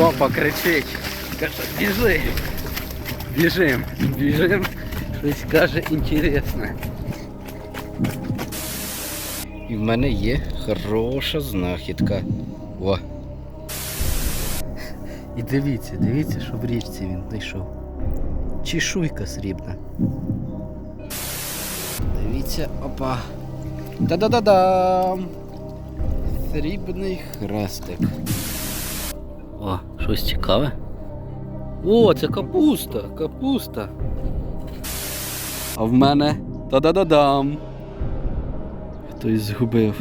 Папа кричить. Каже, біжи. Біжим, біжим. Щось каже інтересне. І в мене є хороша знахідка. О. І дивіться, дивіться, що в річці він знайшов. Чешуйка срібна. Дивіться, опа. Та-да-да-дам! Срібний хрестик. Щось цікаве. О, це капуста, капуста. А в мене та-да-да-дам. Хтось згубив.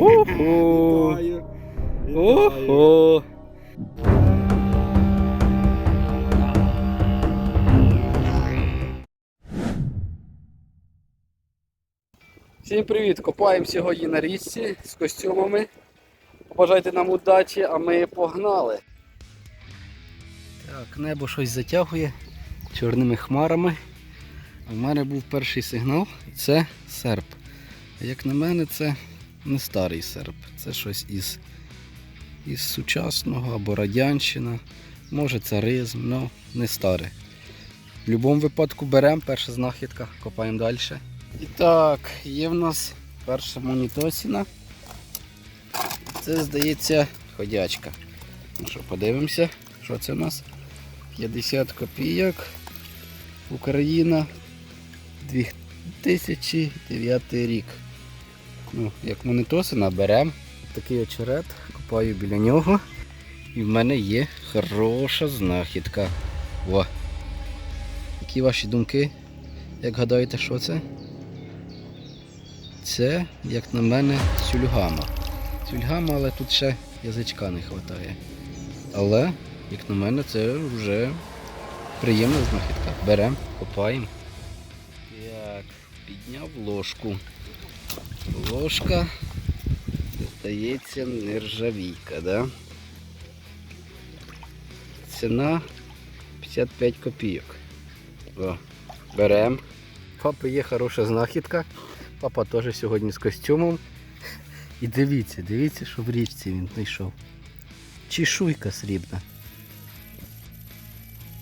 Ого! Ого! Всім привіт! Копаємо сьогодні на річці з костюмами. Бажайте нам удачі, а ми погнали. Так, небо щось затягує чорними хмарами. В мене був перший сигнал, це серп. Як на мене, це не старий серп. Це щось із, із сучасного або радянщина. Може царизм, але не старе. В будь-якому випадку беремо, перша знахідка, копаємо далі. І так, є в нас перша монітосіна. Це, здається, ходячка. Ну що, подивимося, що це у нас? 50 копійок. Україна 2009 рік. Ну, як монітосина беремо. Такий очерет, копаю біля нього. І в мене є хороша знахідка. О! Які ваші думки? Як гадаєте, що це? Це, як на мене, сюльгама. Сюльгама, але тут ще язичка не вистачає. Але, як на мене, це вже приємна знахідка. Беремо, копаємо. Так, підняв ложку. Ложка, здається, нержавійка, да? Ціна 55 копійок. Беремо. Папи є хороша знахідка. Папа теж сьогодні з костюмом. І дивіться, дивіться, що в річці він знайшов. Чешуйка срібна.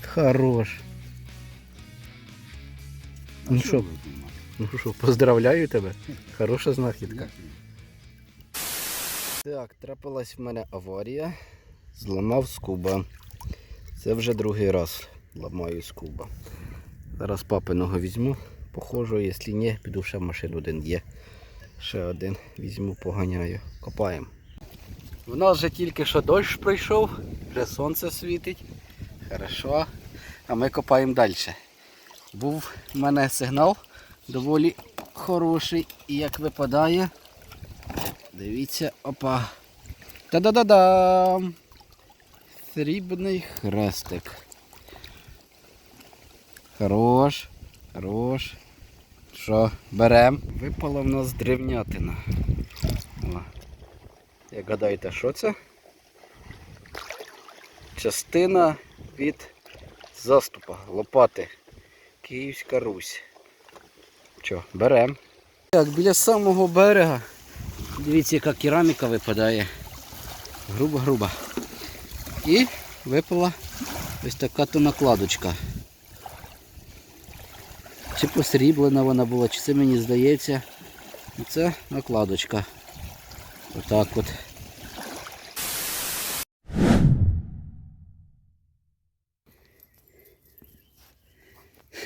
Хорош. Ну що, ну що, поздравляю тебе. Хороша знахідка. Так, трапилась в мене аварія. Зламав скуба. Це вже другий раз ламаю скуба. Зараз папиного візьму. Похожу, якщо ні, піду ще в машину один є. Ще один візьму, поганяю. Копаємо. У нас вже тільки що дощ пройшов, вже сонце світить. Хорошо. А ми копаємо далі. Був в мене сигнал доволі хороший. І як випадає, дивіться, опа. Та-да-да-дам! Срібний хрестик. Хорош. Хорош. Що, берем. Випала в нас древнятина. О. Як гадаєте, що це? Частина від заступа, лопати. Київська Русь. Що, берем. Так, біля самого берега. Дивіться, яка кераміка випадає. Груба-груба. І випала ось така то накладочка. Чи посріблена вона була, чи це мені здається. Це накладочка. Отак от.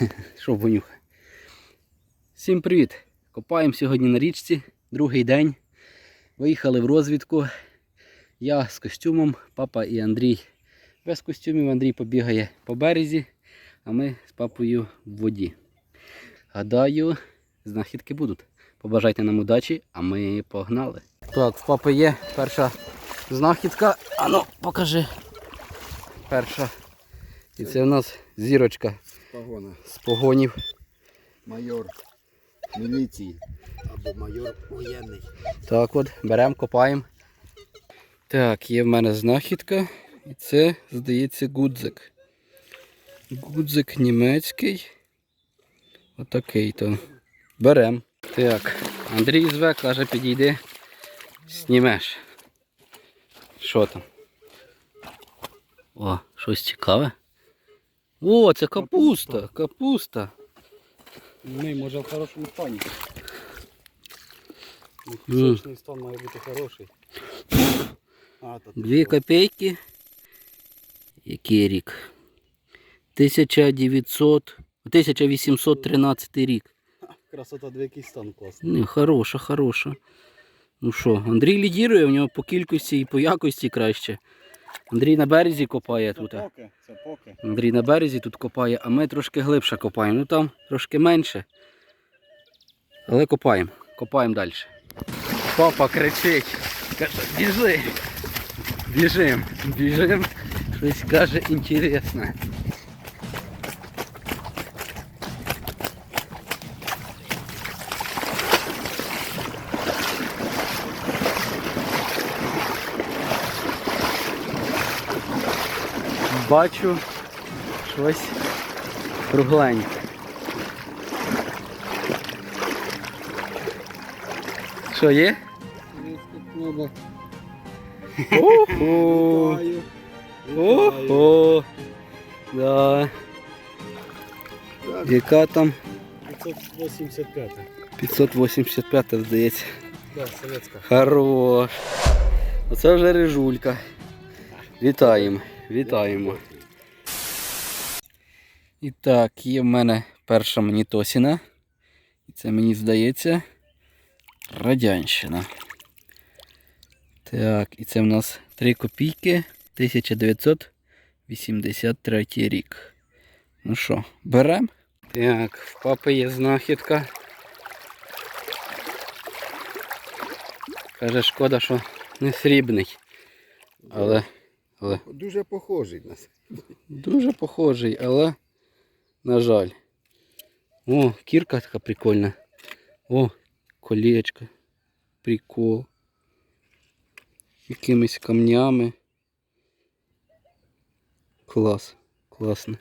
Що вонюха? Всім привіт! Копаємо сьогодні на річці, другий день. Виїхали в розвідку. Я з костюмом, папа і Андрій. Без костюмів Андрій побігає по березі, а ми з папою в воді. Гадаю, знахідки будуть. Побажайте нам удачі, а ми погнали. Так, в папи є перша знахідка. Ану, покажи. Перша. І це у нас зірочка Погона. з погонів. Майор міліції або майор воєнний. Так от, беремо, копаємо. Так, є в мене знахідка. І це, здається, гудзик. Гудзик німецький. Отакий то. Берем. Так, Андрій зве, каже, підійди. Знімеш. Що там? О, щось цікаве. О, це капуста, капуста. Ми, може, в хорошому стані. Сочний стан має бути хороший. Дві копійки. Який рік? 1900... 1813 рік. красота, дві який стан класний. Не, хороша, хороша. Ну що, Андрій лідірує, в нього по кількості і по якості краще. Андрій на березі копає Це тут. поки, це поки. Андрій на березі тут копає, а ми трошки глибше копаємо. Ну там трошки менше. Але копаємо. Копаємо далі. Папа кричить. Каже, біжи. Біжим. Біжим. Щось каже інтересне. Бачу щось кругленьке. Що є? Вітаю. Ого! Да. Яка там 585. 585 здається. Да, советська. Хорош. Оце вже рижулька. Вітаємо. Вітаємо. І так, є в мене перша монітосіна. І це мені здається Радянщина. Так, і це в нас 3 копійки 1983 рік. Ну що, беремо? Так, в папи є знахідка. Каже, шкода, що не срібний. Але, але Дуже похожий на це. дуже похожий, але, на жаль. О, кірка така прикольна. О, колечко. Прикол. Якимись камнями. Клас. Класно.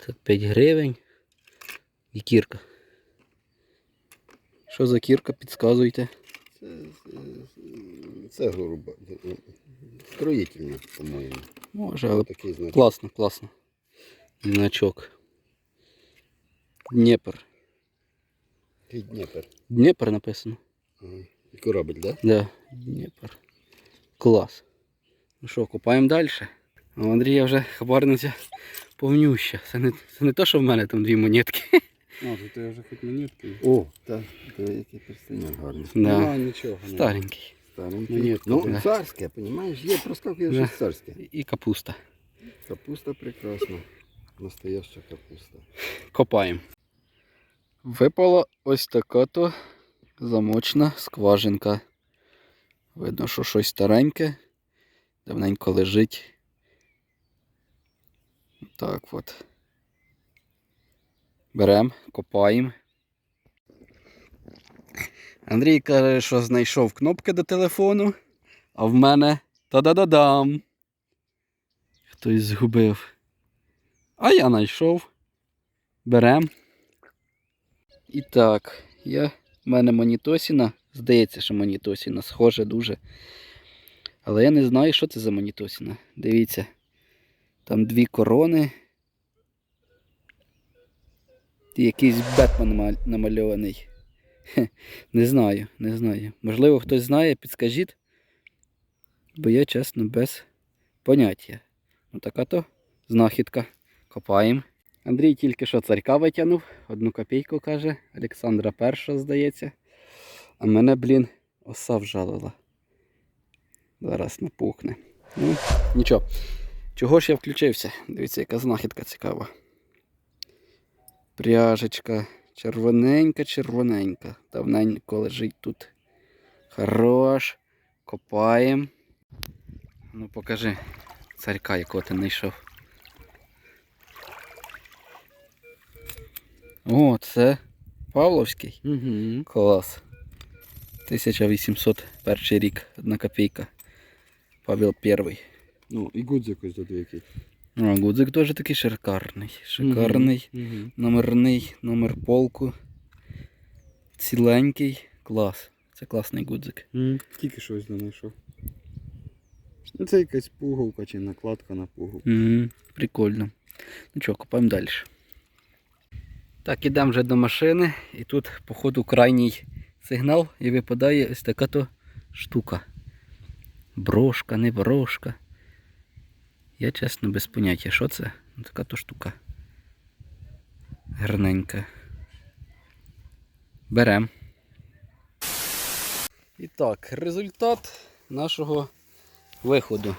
Це 5 гривень. І кірка. Що за кірка, підказуйте. Це, це, це груба. Строїтельна, по-моєму. Може, але Такий значок. Класно, класно. Значок. Дніпр. Такий Дніпер. Дніпр написано. Ага. І корабель, так? Да, Дніпр. Клас. Ну що, купаємо далі. А у Андрія вже хабарниця повнюща. Це не, це не то, що в мене там дві монетки. А, тут я вже хоч монетки. О, так. То який перстеняк гарний. Да. Нема нічого. не. Старенький. Старенький. Монетка, Ну, да. царське, розумієш? Є проставки Да. щось царське. І капуста. Капуста прекрасна. Настояща капуста. Копаємо. Випала ось така то замочна скважинка. Видно, що щось стареньке. Давненько лежить. Так от. Беремо, копаємо. Андрій каже, що знайшов кнопки до телефону, а в мене та-да-да-дам. Хтось згубив. А я знайшов. Берем. І так, я, в мене монітосіна. Здається, що монітосіна схоже дуже. Але я не знаю, що це за монітосіна. Дивіться. Там дві корони. І якийсь Бетмен намальований. Не знаю, не знаю. Можливо, хтось знає, підскажіть. Бо я, чесно, без поняття. Ну така то знахідка. Копаємо. Андрій тільки що царька витягнув, одну копійку каже, Олександра перша, здається. А мене, блін, оса вжалила. Зараз напухне. Ну, нічого. Чого ж я включився? Дивіться, яка знахідка цікава. Пряжечка. Червоненька, червоненька. Давненько лежить тут. Хорош. Копаємо. Ну покажи царька, якого ти знайшов. О, це Павловський. Угу. Клас. 1801 рік, одна копійка. Павел перший. Ну, і гудзик ось тут який. А, гудзик теж такий шикарний. Шикарний. Угу. Номерний, номер полку. Ціленький. Клас. Це класний гудзик. М, Тільки щось знайшов. Ну це якась пуговка чи накладка на пуговку. Угу, прикольно. Ну що, копаємо далі. Так, ідемо вже до машини, і тут, походу, крайній сигнал і випадає ось така то штука. Брошка, не брошка. Я чесно без поняття, що це? Ну, така то штука. Гарненька. Берем. І так, результат нашого виходу.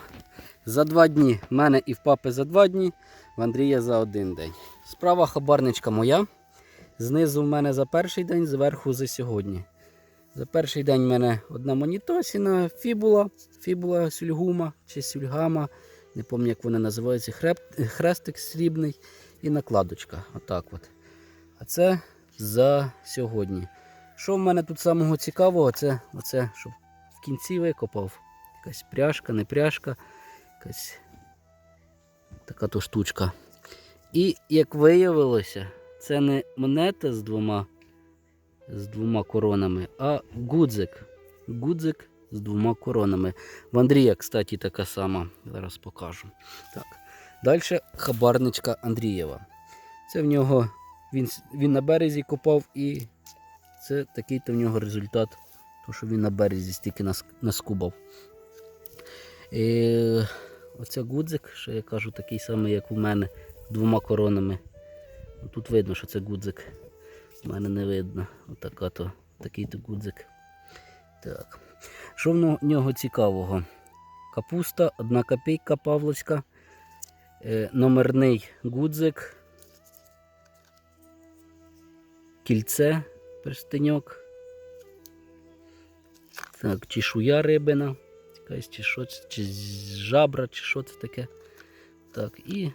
За два дні. В мене і в папи за два дні, в Андрія за один день. Справа хабарничка моя. Знизу в мене за перший день, зверху за сьогодні. За перший день в мене одна монітосіна, фібула, фібула сюльгума чи сюльгама. Не пам'ятаю, як вони називаються, хреб- хрестик срібний і накладочка. Отак от. А це за сьогодні. Що в мене тут самого цікавого, це оце, що в кінці викопав. Якась пряжка, не пряжка, якась така то штучка. І як виявилося, це не монета з двома, з двома коронами, а гудзик. Гудзик з двома коронами. В Андрія, кстати, така сама. Зараз покажу. Так. Далі хабарничка Андрієва. Це в нього він, він на березі копав і це такий-то в нього результат. То, що він на березі стільки нас, наскубав. І оце гудзик, що я кажу, такий самий, як у мене, з двома коронами. Тут видно, що це гудзик. У мене не видно. Отака то, такий то гудзик. Так. Що в нього цікавого? Капуста, одна копійка Павловська, е, номерний гудзик, кільце, перстеньок. Так, чешуя рибина. Якась чи що чи жабра, чи що це таке. Так, і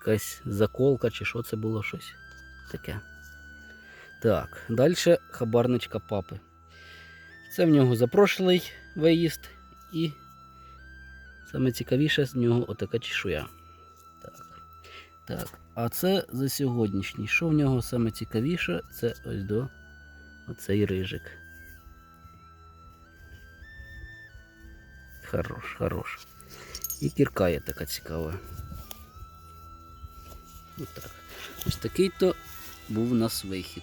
якась заколка, чи що це було щось таке. Так, далі хабарничка папи. Це в нього за прошлий виїзд і саме цікавіше з нього отака чешуя. Так. Так, а це за сьогоднішній. Що в нього саме цікавіше, це ось до оцей рижик. Хорош, хорош. І кірка є така цікава. Ось так. Ось такий то був у нас вихід.